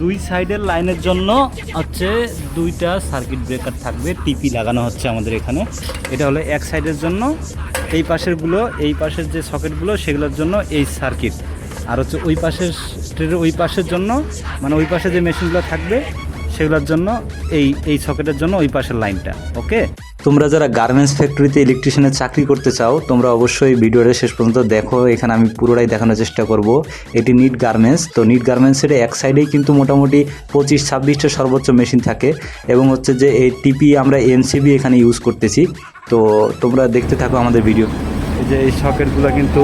দুই সাইডের লাইনের জন্য হচ্ছে দুইটা সার্কিট ব্রেকার থাকবে, টিপি লাগানো হচ্ছে আমাদের এখানে। এটা হলো এক সাইডের জন্য, এই পাশেরগুলো, এই পাশের যে সকেটগুলো, সেগুলোর জন্য এই সার্কিট। আর হচ্ছে ওই পাশের ওই পাশের জন্য মানে ওই পাশে যে মেশিনগুলো থাকবে সেগুলোর জন্য এই এই সকেটের জন্য ওই পাশের লাইনটা ওকে? তোমরা যারা গার্মেন্টস ফ্যাক্টরিতে ইলেকট্রিশিয়ানের চাকরি করতে চাও তোমরা অবশ্যই ভিডিওটা শেষ পর্যন্ত দেখো। এখানে আমি পুরোটাই দেখানোর চেষ্টা করব। এটি নিট গার্মেন্টস। তো নিট গার্মেন্টসের এক সাইডেই কিন্তু মোটামুটি পঁচিশ ছাব্বিশটা সর্বোচ্চ মেশিন থাকে এবং হচ্ছে যে এই টিপি আমরা এনসিবি এখানে ইউজ করতেছি। তো তোমরা দেখতে থাকো আমাদের ভিডিও এই যে এই সকেটগুলো কিন্তু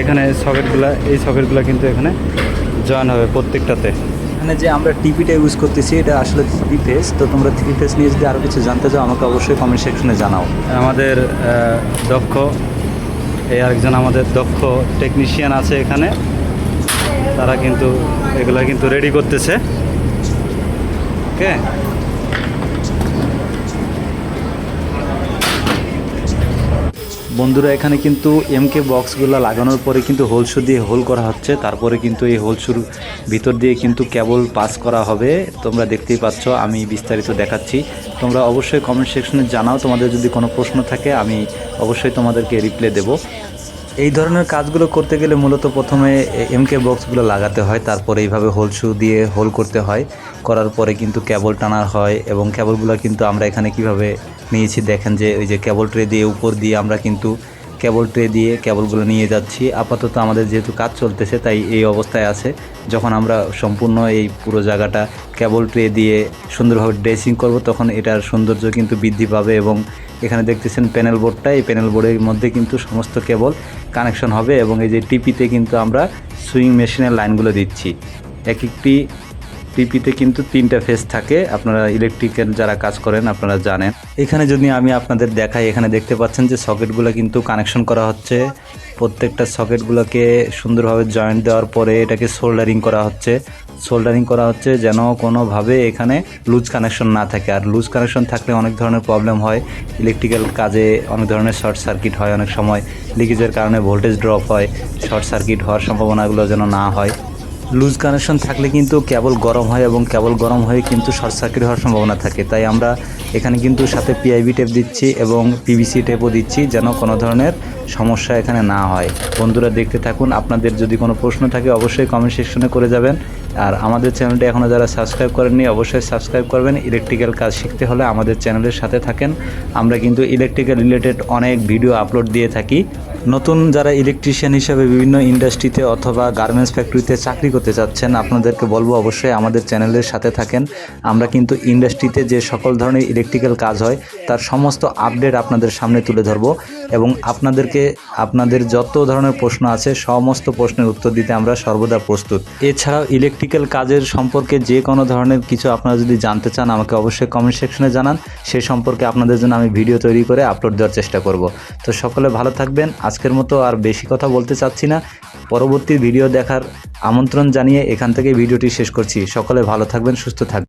এখানে সকেটগুলো এই সকেটগুলো কিন্তু এখানে জয়েন হবে প্রত্যেকটাতে। এখানে যে আমরা টিভিটা ইউজ করতেছি, এটা আসলে থ্রি ফেস তো তোমরা থ্রি ফেস নিয়ে যদি আরও কিছু জানতে চাও, আমাকে অবশ্যই কমেন্ট সেকশনে জানাও। আমাদের দক্ষ, এই আরেকজন আমাদের দক্ষ টেকনিশিয়ান আছে এখানে। তারা কিন্তু, এগুলা কিন্তু রেডি করতেছে। ওকে বন্ধুরা, এখানে কিন্তু এমকে বক্সগুলো লাগানোর পরে কিন্তু হোলসু দিয়ে হোল করা হচ্ছে। তারপরে কিন্তু এই হোলসুর ভিতর দিয়ে কিন্তু কেবল পাস করা হবে। তোমরা দেখতেই পাচ্ছ, আমি বিস্তারিত দেখাচ্ছি। তোমরা অবশ্যই কমেন্ট সেকশনে জানাও, তোমাদের যদি কোনো প্রশ্ন থাকে, আমি অবশ্যই তোমাদেরকে রিপ্লাই দেবো। এই ধরনের কাজগুলো করতে গেলে মূলত প্রথমে এমকে বক্সগুলো লাগাতে হয়, তারপরে এইভাবে হোল শু দিয়ে হোল করতে হয়। করার পরে কিন্তু কেবল টানা হয় এবং কেবলগুলো কিন্তু আমরা এখানে কীভাবে নিয়েছি দেখেন যে ওই যে কেবল ট্রে দিয়ে উপর দিয়ে আমরা কিন্তু কেবল ট্রে দিয়ে কেবলগুলো নিয়ে যাচ্ছি। আপাতত আমাদের যেহেতু কাজ চলতেছে, তাই এই অবস্থায় আছে। যখন আমরা সম্পূর্ণ এই পুরো জায়গাটা কেবল ট্রে দিয়ে সুন্দরভাবে ড্রেসিং করব, তখন এটার সৌন্দর্য কিন্তু বৃদ্ধি পাবে এবং এখানে দেখতেছেন প্যানেল বোর্ডটা, এই প্যানেল বোর্ডের মধ্যে কিন্তু সমস্ত কেবল কানেকশন হবে এবং এই যে টিপিতে কিন্তু আমরা সুইং মেশিনের লাইনগুলো দিচ্ছি। এক একটি টিপিতে কিন্তু তিনটা ফেজ থাকে। আপনারা ইলেকট্রিক্যাল যারা কাজ করেন, আপনারা জানেন। এখানে যদি আমি আপনাদের দেখাই, এখানে দেখতে পাচ্ছেন যে সকেটগুলো কিন্তু কানেকশন করা হচ্ছে। প্রত্যেকটা সকেটগুলোকে সুন্দরভাবে জয়েন্ট দেওয়ার পরে এটাকে সোল্ডারিং করা হচ্ছে। সোল্ডারিং করা হচ্ছে যেন কোনোভাবে এখানে লুজ কানেকশন না থাকে। আর লুজ কানেকশন থাকলে অনেক ধরনের প্রবলেম হয়। ইলেকট্রিক্যাল কাজে অনেক ধরনের শর্ট সার্কিট হয় অনেক সময়। লিকেজের কারণে ভোল্টেজ ড্রপ হয়। শর্ট সার্কিট হওয়ার সম্ভাবনাগুলো যেন না হয়। লুজ কানেকশন থাকলে কিন্তু কেবল গরম হয় এবং কেবল গরম হয়ে কিন্তু শর্ট সার্কিট হওয়ার সম্ভাবনা থাকে। তাই আমরা এখানে কিন্তু সাথে পিআইবি টেপ দিচ্ছি এবং পিভিসি টেপও দিচ্ছি যেন কোনো ধরনের সমস্যা এখানে না হয়। বন্ধুরা দেখতে থাকুন, আপনাদের যদি কোনো প্রশ্ন থাকে অবশ্যই কমেন্ট সেকশনে করে যাবেন। আর আমাদের চ্যানেলটি এখনও যারা সাবস্ক্রাইব করেননি, অবশ্যই সাবস্ক্রাইব করবেন। ইলেকট্রিক্যাল কাজ শিখতে হলে আমাদের চ্যানেলের সাথে থাকেন। আমরা কিন্তু ইলেকট্রিক্যাল রিলেটেড অনেক ভিডিও আপলোড দিয়ে থাকি। নতুন যারা ইলেকট্রিশিয়ান হিসেবে বিভিন্ন ইন্ডাস্ট্রিতে অথবা গার্মেন্টস ফ্যাক্টরিতে চাকরি করতে চাচ্ছেন, আপনাদেরকে বলব অবশ্যই আমাদের চ্যানেলের সাথে থাকেন। আমরা কিন্তু ইন্ডাস্ট্রিতে যে সকল ধরনের ইলেকট্রিক্যাল কাজ হয়, তার সমস্ত আপডেট আপনাদের সামনে তুলে ধরবো। এবং আপনাদেরকে আপনাদের যত ধরনের প্রশ্ন আছে, সমস্ত প্রশ্নের উত্তর দিতে আমরা সর্বদা প্রস্তুত। এছাড়াও ইলেকট্রিক্যাল কাজের সম্পর্কে যে কোনো ধরনের কিছু আপনারা যদি জানতে চান, আমাকে অবশ্যই কমেন্ট সেকশনে জানান। সে সম্পর্কে আপনাদের জন্য আমি ভিডিও তৈরি করে আপলোড দেওয়ার চেষ্টা করব। তো সকলে ভালো থাকবেন। আজকের মতো আর বেশি কথা বলতে চাচ্ছি না। পরবর্তী ভিডিও দেখার আমন্ত্রণ জানিয়ে এখান থেকে ভিডিওটি শেষ করছি। সকলে ভালো থাকবেন, সুস্থ থাকবেন।